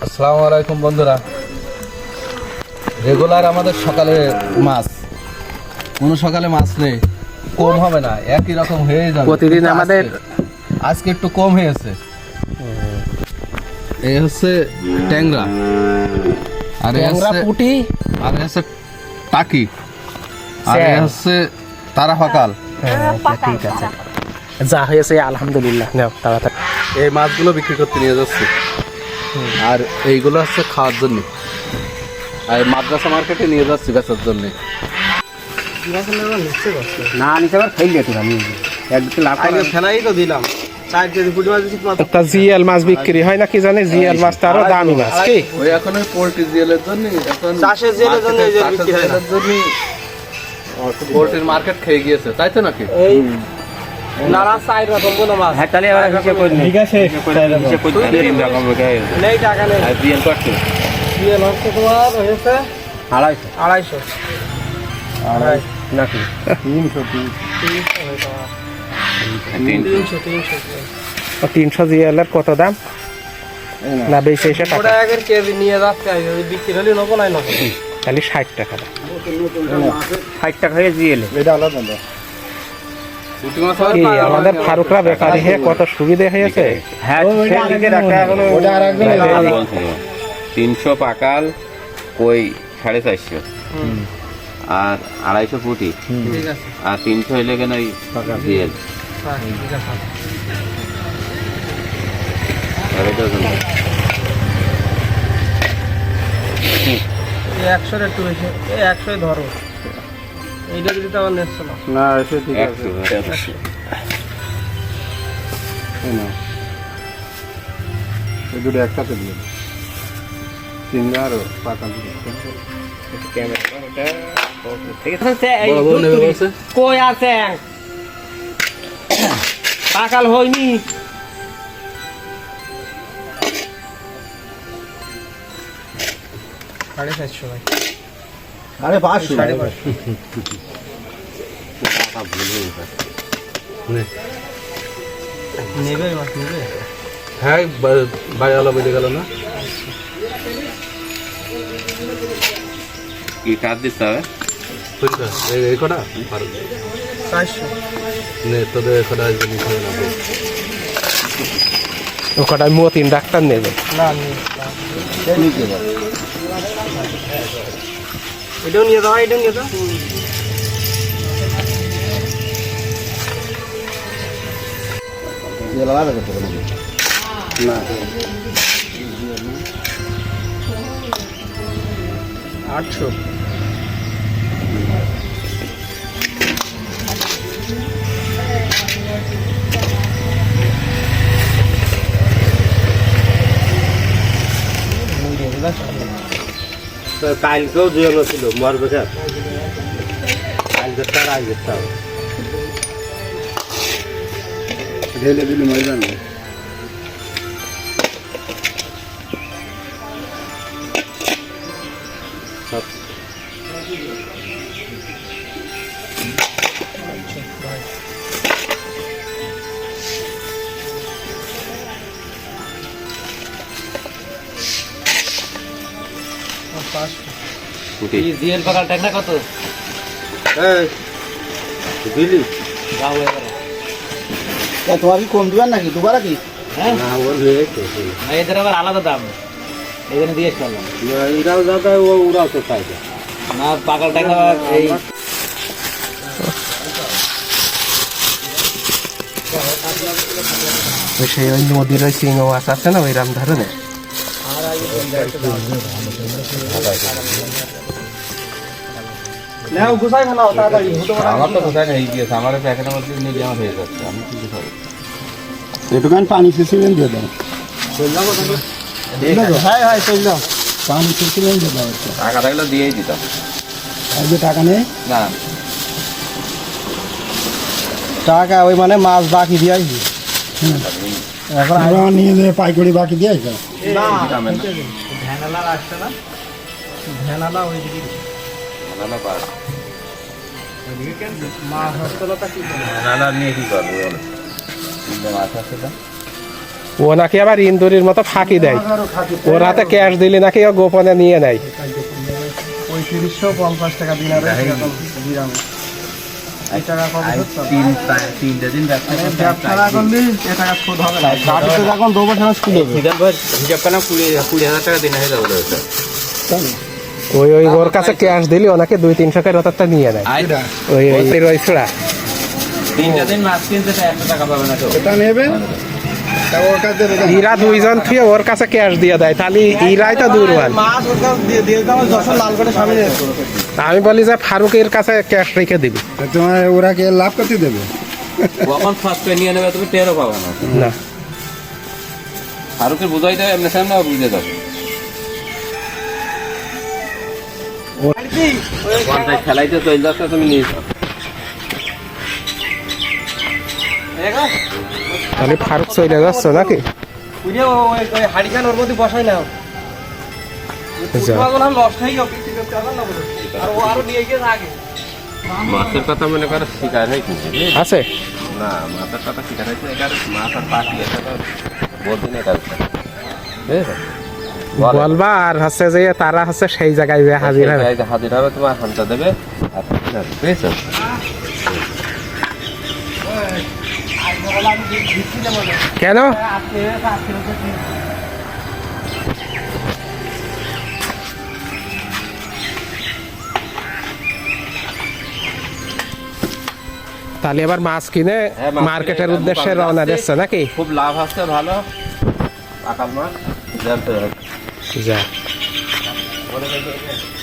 আসসালামু আলাইকুম বন্ধুরা। রেগুলার আমাদের সকালে মাছ। কোনো সকালে মাছ নেই। কম হবে না একই রকম হয়ে যাবে। প্রতিদিন আমাদের- আজকে- একটু কম হয়েছে। এই হচ্ছে ট্যাংরা। আর এই ট্যাংরা হচ্ছে পুটি। আর এই হচ্ছে টাকি। আর এই হচ্ছে তারা ফাকাল হ্যাঁ, ঠিক আছে। যা হয়েছে আলহামদুলিল্লাহ। নাও তাড়াতাড়ি। এই মাছগুলো বিক্রি করতে নিয়ে যাচ্ছি। আর এইগুলো হচ্ছে খাওয়ার জন্য। আর মাদ্রাসা মার্কেটে নিয়ে যাচ্ছি বেচার জন্য। না নিতে পার ফেললে তো আমি একদিকে লাভ ফেলাই তো দিলাম। মাছ বিক্রি হয় না কি জানি মাছ তারও দামি মাছ কি? ওই এখন ওই পোল্ট্রি জিয়ালের জন্য এখন চাষের জিয়ালের জন্য এই যে চাষের বিক্রি হয় না। পোল্ট্রির মার্কেট খেয়ে গিয়েছে তাই তো নাকি? রকম কোনো মাছ হ্যাঁ তাহলে এবার হিসেব করে ঠিক আছে হিসেব করে তিন রকম নেই টাকা নেই। আর জিএল করছে বিয়েল হচ্ছে তোমার হয়েছে আড়াইশো। আড়াইশো। আড়াই নাকি? তিনশো তিনশো। তিনশো জিএলের কত দাম? না। বেশি এসে টাকা। ওটা একের কেজি নিয়ে যাচ্ছে বিক্রি হলে নেব নাই নেব। তাহলে ষাট টাকা ষাট টাকা হয়ে জিএল এটা আলাদা আমাদের ফারুকরা বেকারি হয়ে কত সুবিধা হয়েছে? হ্যাঁ তিনশো পাকাল কই? সাড়ে চারশো। আর আড়াইশো ফুটি। আর তিনশো হইলে কেন ওই জিএল হ্যাঁ একশোর একটু বেশি। একশোই ধরো। এইটা যদি তো আমার নেচ্ছে না একশো একশো। দুটো একসাথে দিয়ে তিনটা আর পাকা বড় বউ নেবে বলছে? কই আছে? পাকাল হয়নি। সাড়ে চারশো ভাই। আরে পাঁচশো। সাড়ে পাঁচশো। নেবে মাছ নেবে? হ্যাঁ বেড়ে গেল না? কি কাজ দিতে হবে বুঝলি এই এই কটা? আর চারশো নে তোদের আসবে ও কটায় মতিন ডাক্তার নেবে। না এটাও নিয়ে যাও এটাও নিয়ে যাও আটশো। কালকেও দুজন ছিল মরবে স্যার কালকে তার আগে তাও ঢেলে দিলি ময়দান ফুটি জিএল পাকাল টাকা কত? দিলি? তোমার কি কম দিবেন নাকি? দুবার কি না ওর হয়েছে এদের আবার আলাদা দাম। এখানে দিয়ে ফেললাম এরাও যাতে ও ওরাও তো খাইছে না। পাকাল টাকা এই সেই ওই নদীর ওই সিংহ মাছ আছে না ওই রাম ধরনের নাও গুছাই ফেলাও তাড়াতাড়ি আমার তো গিয়েছে আমার প্যাকেটের মধ্যে নিলে আমার হয়ে যাচ্ছে আমি কি খাব একটুখানি পানি শিশিবেন দিয়ে দাও। হ্যাঁ হ্যাঁ চল যাও। পানি শিশিবেন দিয়ে দাও টাকা থাকলে দিয়েই দিতাম। আজকে টাকা নেই? না। টাকা ওই মানে মাছ বাকি দিয়ে আসবি এখন আমরা নিয়ে যেয়ে পাইকারি বাকি দিয়ে আসবে না ভ্যানালা আসছে না। ভ্যানালা ওই দিকে না, না, পার। মাছ হস্তলতা কি না না নিয়ে কি করব বলো? তিনটে মাছ আছে তো। ও নাকি আবার ইন্দুরির মতো ফাঁকি দেয়। ওর হাতে ক্যাশ দিলে নাকি ও গোপনে নিয়ে নেয়। পঁয়ত্রিশশো পঞ্চাশ টাকা দিন আর হিসাব কেন কুড়ি কুড়ি হাজার টাকা দিন হয়ে যাবে ওই ওই ওর কাছে ক্যাশ দিলে ওনাকে দুই তিনশো করে ওটা নিয়ে নেয়। ওই ওই ওই ছোড়া তিনটে দিন মাছ কিনতে তো একশো টাকা পাবে না তো। এটা নেবেন ওর কাছে ইরা দুইজন থেকে ওর কাছে ক্যাশ দিয়ে দেয়। তাহলে ইরাই তো দিয়ে দিয়ে আমি বলি যে ফারুকের কাছে ক্যাশ রেখে দিবি। তোমার ওরা কে লাভ করতে দেবে। কখন ফার্স্ট নিয়ে নেবে তুমি টেরও পাবে না। না। ফারুকের বুঝাই দেবে এমনি সামনে বুঝে যাবে খেলাইতে চলে যাচ্ছে তুমি নিয়ে যাও তাহলে ফারুক চলে যাচ্ছ নাকি? ওর মধ্যে বসাই হয়ে পারলাম না বলে। আর ও আরও নিয়ে গিয়ে আগে। মাছের কথা মনে করো শিকার হয়ে আছে। না মাছের কথা শিকার হয়েছে মাছ আর পাখি এটা তো বলতে নেই বলবা আর হচ্ছে যে তারা হচ্ছে সেই জায়গায় যে হাজির হবে। হাজির হবে তোমার দেবে। আর বুঝেছ? কেন? তাহলে এবার মাছ কিনে হ্যাঁ, মাছ কিনে মার্কেটের উদ্দেশ্যে রওনা দিচ্ছে নাকি? খুব লাভ আছে ভালো। আকাল মাছ জানতে হবে যা মনে করবে